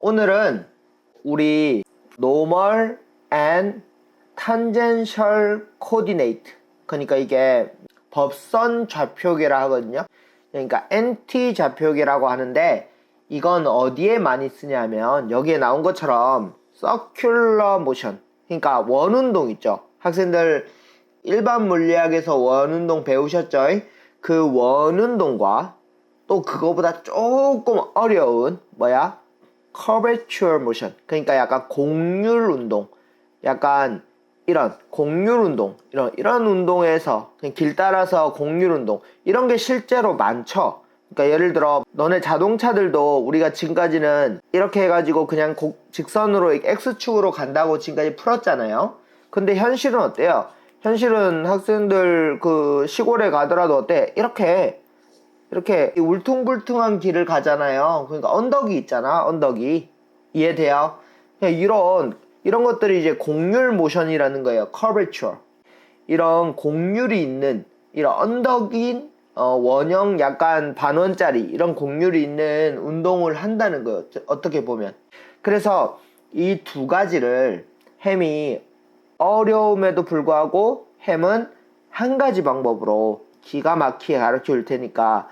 오늘은 우리 normal and tangential coordinate 그러니까 이게 법선 좌표계라 하거든요. 그러니까 NT 좌표계라고 하는데 이건 어디에 많이 쓰냐면 여기에 나온 것처럼 circular motion 그러니까 원 운동 있죠. 학생들 일반 물리학에서 원 운동 배우셨죠? 그 원 운동과 또 그거보다 조금 어려운 뭐야? Curvature motion. 그러니까 약간 곡률 운동. 약간 이런 곡률 운동. 이런 이런 운동에서 길 따라서 곡률 운동. 이런 게 실제로 많죠. 그러니까 예를 들어 너네 자동차들도 우리가 지금까지는 이렇게 해가지고 그냥 곡, 직선으로 X축으로 간다고 지금까지 풀었잖아요. 근데 현실은 어때요? 현실은 학생들 그 시골에 가더라도 어때? 이렇게 이렇게 이 울퉁불퉁한 길을 가잖아요. 그러니까 언덕이 있잖아, 언덕이. 이해돼요? 이런, 이런 것들이 이제 곡률 모션이라는 거예요. curvature. 이런 곡률이 있는, 이런 언덕인, 어, 원형 약간 반원짜리, 이런 곡률이 있는 운동을 한다는 거예요. 어떻게 보면. 그래서 이 두 가지를 햄이 어려움에도 불구하고 햄은 한 가지 방법으로 기가 막히게 가르쳐 줄 테니까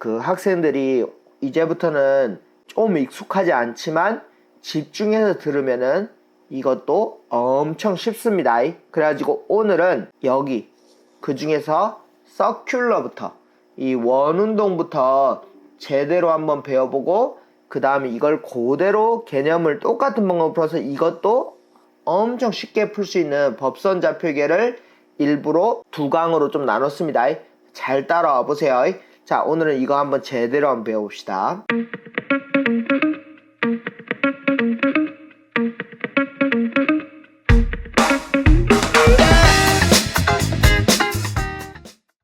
그 학생들이 이제부터는 좀 익숙하지 않지만 집중해서 들으면은 이것도 엄청 쉽습니다. 그래가지고 오늘은 여기 그 중에서 서큘러부터 이 원운동부터 제대로 한번 배워보고 그 다음에 이걸 그대로 개념을 똑같은 방법으로 풀어서 이것도 엄청 쉽게 풀 수 있는 법선 좌표계를 일부러 두 강으로 좀 나눴습니다. 잘 따라와 보세요. 자, 오늘은 이거 한번 제대로 한번 배워봅시다.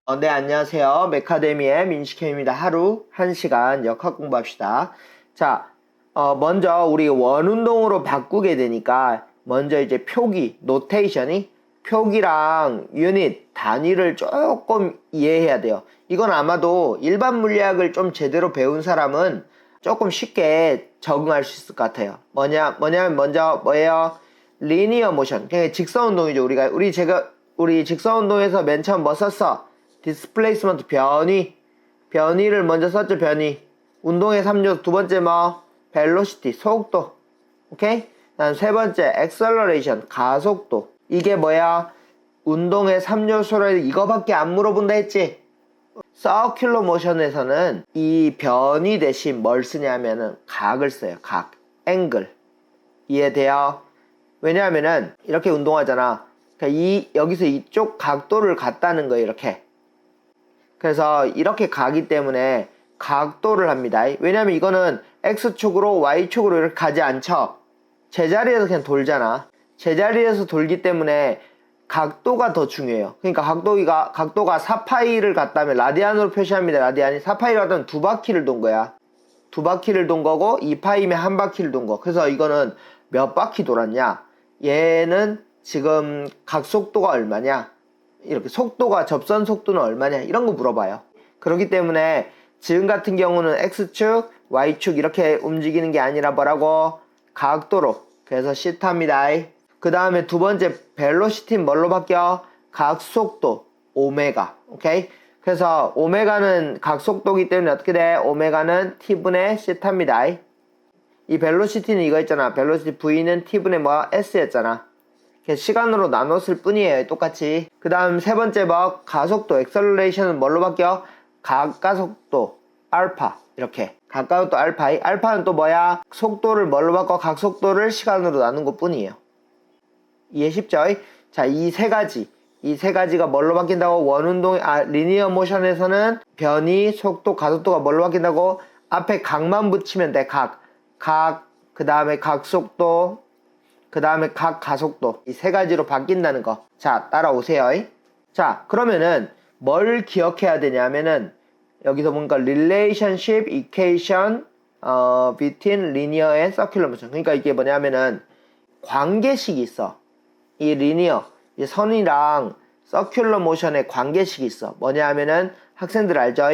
어, 네, 안녕하세요. 메카데미의 민식혜입니다. 하루 1시간 역학 공부합시다. 자, 어, 먼저 우리 원운동으로 바꾸게 되니까 먼저 이제 표기, 노테이션이 표기랑 유닛, 단위를 조금 이해해야 돼요. 이건 아마도 일반 물리학을 좀 제대로 배운 사람은 조금 쉽게 적응할 수 있을 것 같아요. 뭐냐, 뭐냐면 먼저 뭐예요? 리니어 모션. 그냥 직선 운동이죠. 우리가, 우리 제가, 우리 직선 운동에서 맨 처음 뭐 썼어? 디스플레이스먼트 변위. 변위를 먼저 썼죠, 변위. 운동의 3요 두 번째 뭐? 벨로시티, 속도. 오케이? 다음 세 번째, 액셀러레이션, 가속도. 이게 뭐야? 운동의 3요소를 이거밖에 안 물어본다 했지? 서큘러 모션에서는 이 변이 대신 뭘 쓰냐면은 각을 써요. 각. 앵글. 이해돼요? 왜냐하면은 이렇게 운동하잖아. 그러니까 이 여기서 이쪽 각도를 갖다는 거예요. 이렇게. 그래서 이렇게 가기 때문에 각도를 합니다. 왜냐하면 이거는 x축으로 y축으로 이렇게 가지 않죠. 제자리에서 그냥 돌잖아. 제자리에서 돌기 때문에 각도가 더 중요해요. 그러니까 각도가 각도가 4파이를 갔다면 라디안으로 표시합니다. 라디안이 4파이를 갔다면 두 바퀴를 돈 거야. 두 바퀴를 돈 거고 2파이면 한 바퀴를 돈 거. 그래서 이거는 몇 바퀴 돌았냐? 얘는 지금 각 속도가 얼마냐? 이렇게 속도가 접선 속도는 얼마냐? 이런 거 물어봐요. 그렇기 때문에 지금 같은 경우는 x축, y축 이렇게 움직이는 게 아니라 뭐라고? 각도로. 그래서 시타입니다. 그 다음에 두 번째 벨로시티는 뭘로 바뀌어? 각속도 오메가. 오케이? 그래서 오메가는 각속도기 때문에 어떻게 돼? 오메가는 t분의 시타입니다. 이 벨로시티는 이거 있잖아. 벨로시티 v는 t분의 뭐 s였잖아. 시간으로 나눴을 뿐이에요 똑같이. 그 다음 세 번째 뭐? 가속도 엑셀러레이션은 뭘로 바뀌어? 가가속도 알파. 이렇게. 가까웠도 알파. 알파는 또 뭐야? 속도를 뭘로 바꿔? 각속도를 시간으로 나눈 것 뿐이에요 이해 쉽죠? 자, 이 세 가지. 이 세 가지가 뭘로 바뀐다고? 원운동, 아, 리니어 모션에서는 변이, 속도, 가속도가 뭘로 바뀐다고? 앞에 각만 붙이면 돼, 각. 각, 그 다음에 각 속도, 그 다음에 각 가속도. 이 세 가지로 바뀐다는 거. 자, 따라오세요. 자, 그러면은 뭘 기억해야 되냐면은 여기서 뭔가 relationship equation 어, between linear and circular motion. 그러니까 이게 뭐냐면은 관계식이 있어. 이 리니어, 이 선이랑 서큘러 모션의 관계식이 있어. 뭐냐 하면은 학생들 알죠?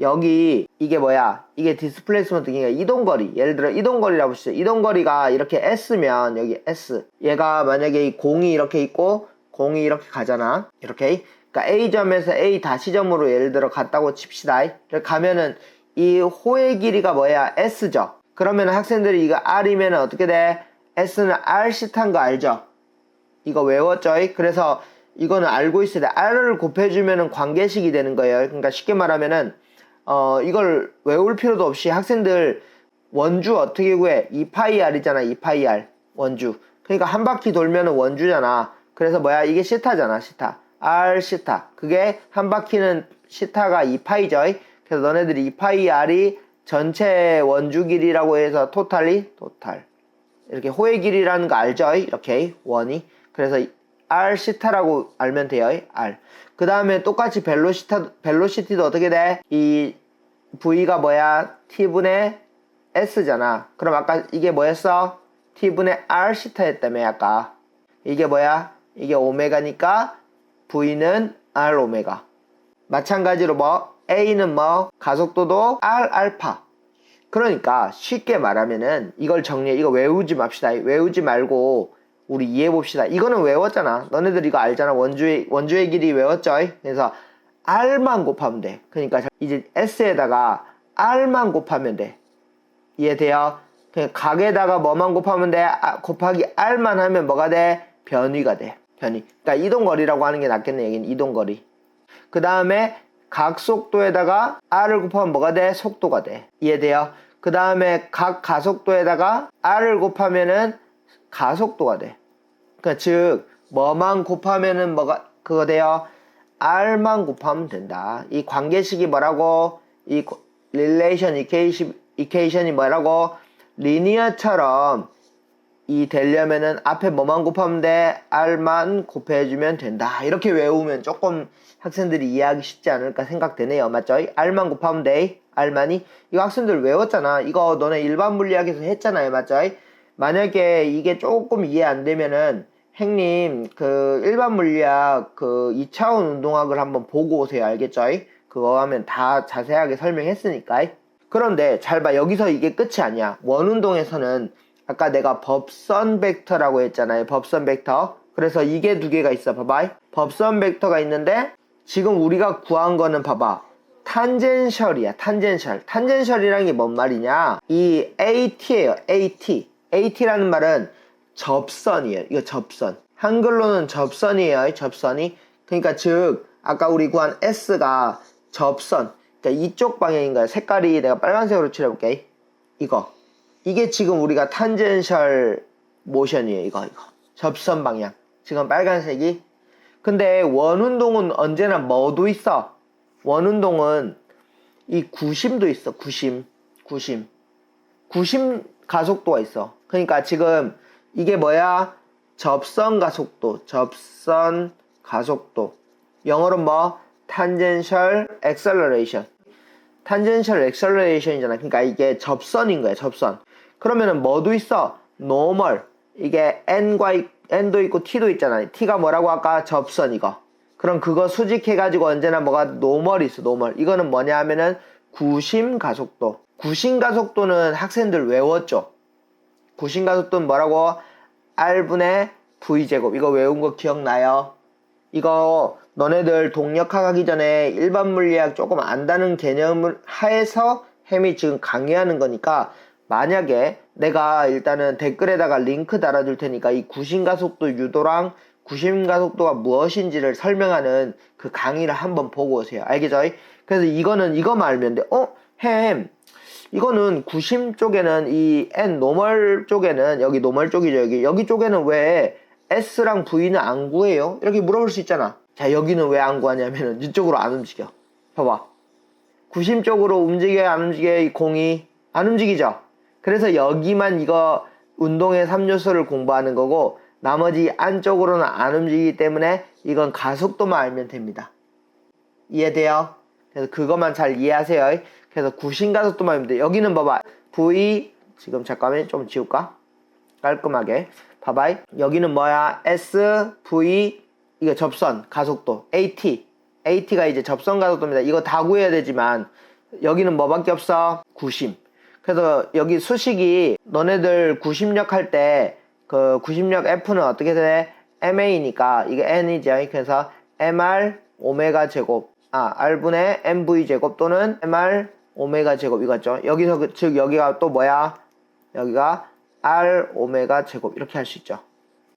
여기 이게 뭐야? 이게 디스플레이스먼트 그러니까 이동거리. 예를 들어 이동거리라고 보시죠. 이동거리가 이렇게 S면 여기 S. 얘가 만약에 이 공이 이렇게 있고 공이 이렇게 가잖아. 이렇게. 그러니까 A점에서 A 다시점으로 예를 들어 갔다고 칩시다. 가면은 이 호의 길이가 뭐야? S죠. 그러면 학생들이 이거 R이면 어떻게 돼? S는 R 시타인 거 알죠? 이거 외웠죠? 그래서 이거는 알고 있어야 돼. R을 곱해주면은 관계식이 되는 거예요. 그러니까 쉽게 말하면은 어 이걸 외울 필요도 없이 학생들 원주 어떻게 구해? 2파이 R이잖아. 2파이 R 원주. 그러니까 한 바퀴 돌면은 원주잖아. 그래서 뭐야? 이게 시타잖아. 시타. R 시타. 그게 한 바퀴는 시타가 2파이죠. 그래서 너네들이 2파이 R이 전체 원주 길이라고 해서 토탈이 토탈. 이렇게 호의 길이라는 거 알죠? 이렇게 원이. 그래서 R 시타라고 알면 돼요. R. 그 다음에 똑같이 벨로시타, 벨로시티도 어떻게 돼? 이 V가 뭐야? T분의 S잖아. 그럼 아까 이게 뭐였어? T분의 R 시타였다며, 아까. 이게 뭐야? 이게 오메가니까 V는 R 오메가. 마찬가지로 뭐, A는 뭐, 가속도도 R 알파. 그러니까 쉽게 말하면은 이걸 정리해. 이거 외우지 맙시다. 외우지 말고 우리 이해해 봅시다. 이거는 외웠잖아. 너네들 이거 알잖아. 원주의 원주의 길이 외웠죠. 그래서 R만 곱하면 돼. 그러니까 이제 S에다가 R만 곱하면 돼. 이해돼요? 그냥 각에다가 뭐만 곱하면 돼? 아, 곱하기 R만 하면 뭐가 돼? 변위가 돼. 변위. 그러니까 이동거리라고 하는 게 낫겠네. 여기는 이동거리. 그 다음에 각 속도에다가 R을 곱하면 뭐가 돼? 속도가 돼. 이해돼요? 그 다음에 각 가속도에다가 R을 곱하면은 가속도가 돼. 그러니까 즉 뭐만 곱하면은 뭐가 그거 돼요? R만 곱하면 된다. 이 관계식이 뭐라고? 이 equation, equation이 뭐라고? 리니어처럼 이 되려면은 앞에 뭐만 곱하면 돼? R만 곱해주면 된다. 이렇게 외우면 조금 학생들이 이해하기 쉽지 않을까 생각되네요. 맞죠? R만 곱하면 돼. R만이. 이거 학생들 외웠잖아. 이거 너네 일반 물리학에서 했잖아요. 맞죠? 만약에 이게 조금 이해 안 되면은 행님 그 일반 물리학 그 2차원 운동학을 한번 보고 오세요. 알겠죠? 그거 하면 다 자세하게 설명했으니까. 그런데 잘 봐. 여기서 이게 끝이 아니야. 원운동에서는 아까 내가 법선 벡터라고 했잖아요. 법선 벡터. 그래서 이게 두 개가 있어. 봐봐. 법선 벡터가 있는데 지금 우리가 구한 거는 봐봐. 탄젠셜이야. 탄젠셜. 탄젠셜이란 게 뭔 말이냐? 이 AT예요. AT. AT라는 말은 접선이에요. 이거 접선. 한글로는 접선이에요. 접선이. 그러니까 즉 아까 우리 구한 S가 접선. 그러니까 이쪽 방향인 거야. 색깔이 내가 빨간색으로 칠해볼게. 이거. 이게 지금 우리가 탄젠셜 모션이에요. 이거 이거. 접선 방향. 지금 빨간색이. 근데 원운동은 언제나 뭐도 있어. 원운동은 이 구심도 있어. 구심. 구심. 구심 가속도가 있어. 그러니까 지금 이게 뭐야? 접선 가속도. 접선 가속도. 영어로 뭐? tangential acceleration. tangential acceleration이잖아. 그러니까 이게 접선인 거야. 접선. 그러면은 뭐도 있어? normal. 이게 n과 n도 있고 t도 있잖아. t가 뭐라고 아까 접선 이거. 그럼 그거 수직해가지고 언제나 뭐가 노멀이 있어, 노멀. 이거는 뭐냐 하면은 구심 가속도. 구심 가속도는 학생들 외웠죠? 구심 가속도는 뭐라고? R분의 V제곱. 이거 외운 거 기억나요? 이거 너네들 동력학 하기 전에 일반 물리학 조금 안다는 개념을 하에서 햄이 지금 강의하는 거니까 만약에 내가 일단은 댓글에다가 링크 달아줄 테니까 이 구심가속도 유도랑 구심가속도가 무엇인지를 설명하는 그 강의를 한번 보고 오세요. 알겠죠? 그래서 이거는 이거만 알면 돼. 어? 햄. 이거는 구심 쪽에는 이 N 노멀 쪽에는 여기 노멀 쪽이죠. 여기 여기 쪽에는 왜 S랑 V는 안 구해요? 이렇게 물어볼 수 있잖아. 자 여기는 왜 안 구하냐면은 이쪽으로 안 움직여. 봐봐. 구심 쪽으로 움직여야 안 움직여요? 이 공이 안 움직이죠. 그래서 여기만 이거 운동의 3요소를 공부하는 거고 나머지 안쪽으로는 안 움직이기 때문에 이건 가속도만 알면 됩니다. 이해돼요? 그래서 그것만 잘 이해하세요. 그래서 구심 가속도만 알면 돼. 여기는 봐봐. V 지금 잠깐만 좀 지울까? 깔끔하게. 봐봐. 여기는 뭐야? S, V 이거 접선 가속도 AT. AT가 이제 접선 가속도입니다. 이거 다 구해야 되지만 여기는 뭐밖에 없어? 구심. 그래서 여기 수식이 너네들 구심력 할 때 그 구심력 F는 어떻게 돼? MA니까 이게 N이죠. 그래서 MR 오메가 제곱 아 R분의 MV 제곱 또는 MR 오메가 제곱 이거죠. 여기서 그, 즉 여기가 또 뭐야? 여기가 R 오메가 제곱 이렇게 할 수 있죠.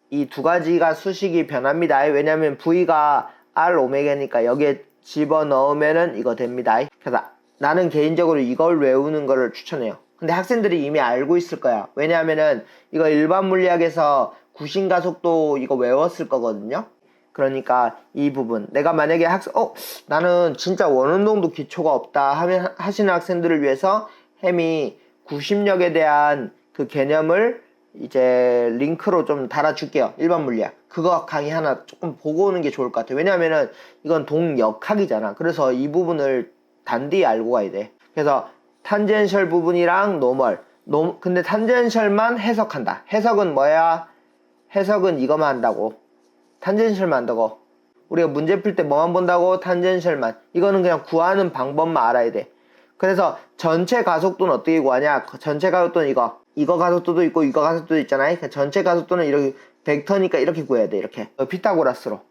이 두 가지가 수식이 변합니다. 왜냐하면 V가 R 오메가니까 여기에 집어 넣으면은 이거 됩니다. 그래서 나는 개인적으로 이걸 외우는 거를 추천해요. 근데 학생들이 이미 알고 있을 거야. 왜냐하면은 이거 일반 물리학에서 구신가속도 이거 외웠을 거거든요. 그러니까 이 부분. 내가 만약에 학생 어 나는 진짜 원운동도 기초가 없다 하면 하시는 학생들을 위해서 햄이 구심력에 대한 그 개념을 이제 링크로 좀 달아줄게요. 일반 물리학. 그거 강의 하나 조금 보고 오는 게 좋을 것 같아요. 왜냐하면은 이건 동역학이잖아. 그래서 이 부분을 단디 알고 가야 돼. 그래서 탄젠셜 부분이랑 노멀. 노 근데 탄젠셜만 해석한다. 해석은 뭐야? 해석은 이거만 한다고 탄젠셜만 한다고 우리가 문제 풀 때 뭐만 본다고 탄젠셜만. 이거는 그냥 구하는 방법만 알아야 돼. 그래서 전체 가속도는 어떻게 구하냐? 전체 가속도는 이거. 이거 가속도도 있고 이거 가속도도 있잖아요. 그러니까 전체 가속도는 이렇게 벡터니까 이렇게 구해야 돼 이렇게. 어, 피타고라스로.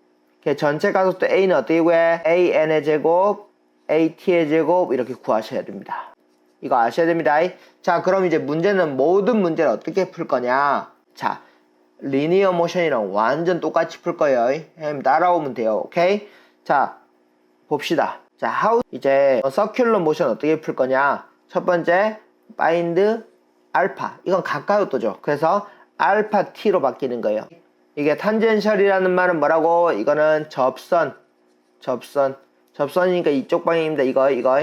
그러니까 전체 가속도 A는 어떻게 구해? AN의 제곱 AT의 제곱 이렇게 구하셔야 됩니다. 이거 아셔야 됩니다. 자 그럼 이제 문제는 모든 문제를 어떻게 풀 거냐? 자 리니어 모션이랑 완전 똑같이 풀 거예요. 햄 따라오면 돼요. 오케이? 자, 봅시다. 자, how 이제 서큘러 모션 어떻게 풀 거냐? 첫 번째 find 알파. 이건 가까웠도죠. 그래서 알파 t로 바뀌는 거예요. 이게 탄젠셜이라는 말은 뭐라고? 이거는 접선. 접선. 접선이니까 이쪽 방향입니다. 이거 이거.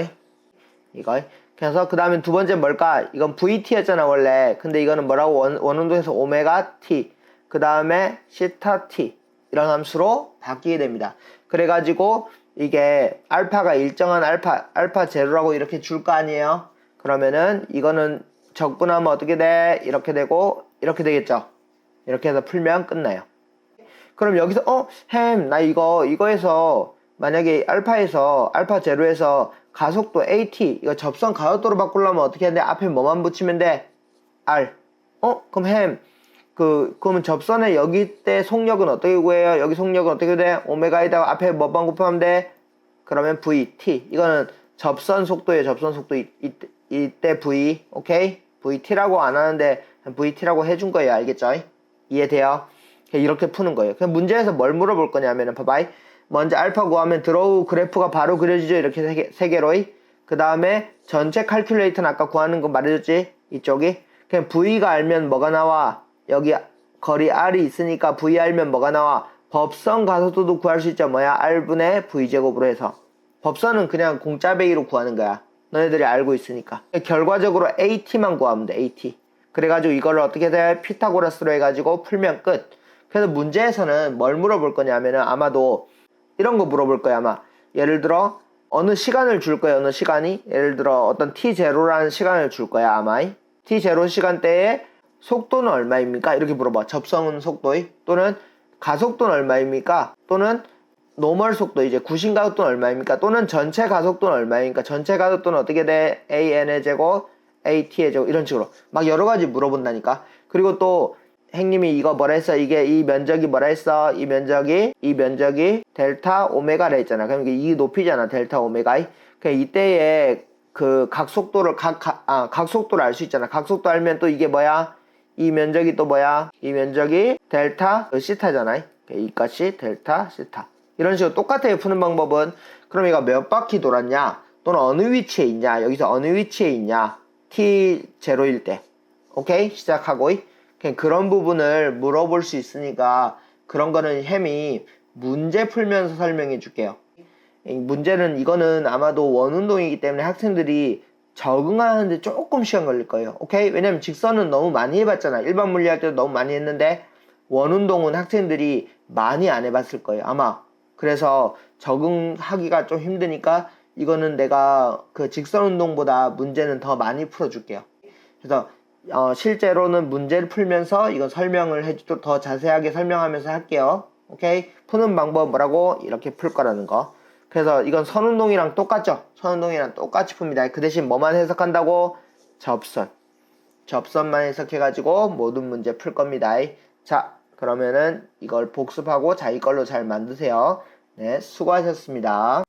이거. 그래서 그 다음에 두 번째 뭘까? 이건 VT였잖아 원래. 근데 이거는 뭐라고 원, 원운동에서 오메가 T. 그 다음에 시타 t 이런 함수로 바뀌게 됩니다. 그래가지고 이게 알파가 일정한 알파 알파 제로라고 이렇게 줄 거 아니에요. 그러면은 이거는 적분하면 어떻게 돼? 이렇게 되고 이렇게 되겠죠. 이렇게 해서 풀면 끝나요. 그럼 여기서 어 햄 나 이거 이거에서 만약에 알파에서 알파 제로에서 가속도 AT 이거 접선 가속도로 바꾸려면 어떻게 해야 돼? 앞에 뭐만 붙이면 돼? R 어 그럼 햄 그, 그러면 접선의 여기 때 속력은 어떻게 구해요? 여기 속력은 어떻게 돼? 오메가에다가 앞에 뭐만 곱하면 돼? 그러면 V, T. 이거는 접선 속도에 접선 속도 이때 V, 오케이? VT라고 안 하는데 VT라고 해준 거예요. 알겠죠? 이해돼요? 이렇게 푸는 거예요. 그냥 문제에서 뭘 물어볼 거냐면은, 봐봐. 먼저 알파 구하면 드로우 그래프가 바로 그려지죠? 이렇게 세, 개, 세 개로. 그 다음에 전체 칼큘레이터는 아까 구하는 거 말해줬지? 이쪽이. 그냥 V가 알면 뭐가 나와? 여기 거리 R이 있으니까 V 알면 뭐가 나와? 법선 가속도도 구할 수 있죠. 뭐야? R분의 V제곱으로 해서. 법선은 그냥 공짜 베이로 구하는 거야. 너네들이 알고 있으니까. 결과적으로 AT만 구하면 돼. AT. 그래가지고 이걸 어떻게 돼? 피타고라스로 해가지고 풀면 끝. 그래서 문제에서는 뭘 물어볼 거냐면은 아마도 이런 거 물어볼 거야 아마. 예를 들어 어느 시간을 줄 거야 어느 시간이 예를 들어 어떤 t0라는 시간을 줄 거야 아마 t0 시간대에 속도는 얼마입니까? 이렇게 물어봐. 접선은 속도의 또는 가속도는 얼마입니까? 또는 노멀 속도 이제 구신 가속도는 얼마입니까? 또는 전체 가속도는 얼마입니까? 전체 가속도는 어떻게 돼? AN의 제곱, AT의 제곱 이런 식으로 막 여러 가지 물어본다니까. 그리고 또 행님이 이거 뭐라 했어? 이게 이 면적이 뭐라 했어? 이 면적이 이 면적이 델타 오메가라 했잖아. 그럼 이게 이 높이잖아. 델타 오메가. 그 이때에 그 각속도를 각, 각, 아, 각속도를 알 수 있잖아. 각속도 알면 또 이게 뭐야? 이 면적이 또 뭐야? 이 면적이 델타 시타잖아. 이 값이 델타 시타. 이런 식으로 똑같아요. 푸는 방법은. 그럼 얘가 몇 바퀴 돌았냐? 또는 어느 위치에 있냐? 여기서 어느 위치에 있냐? t0일 때. 오케이? 시작하고. 그냥 그런 부분을 물어볼 수 있으니까 그런 거는 햄이 문제 풀면서 설명해 줄게요. 문제는 이거는 아마도 원운동이기 때문에 학생들이 적응하는데 조금 시간 걸릴 거예요. 오케이? 왜냐면 직선은 너무 많이 해봤잖아. 일반 물리할 때도 너무 많이 했는데 원운동은 학생들이 많이 안 해봤을 거예요. 아마. 그래서 적응하기가 좀 힘드니까 이거는 내가 그 직선 운동보다 문제는 더 많이 풀어줄게요. 그래서 어, 실제로는 문제를 풀면서 이거 설명을 해주도록 더 자세하게 설명하면서 할게요. 오케이? 푸는 방법 뭐라고? 이렇게 풀 거라는 거. 그래서 이건 선운동이랑 똑같죠? 선운동이랑 똑같이 풉니다. 그 대신 뭐만 해석한다고? 접선. 접선만 해석해가지고 모든 문제 풀 겁니다. 자, 그러면은 이걸 복습하고 자기 걸로 잘 만드세요. 네, 수고하셨습니다.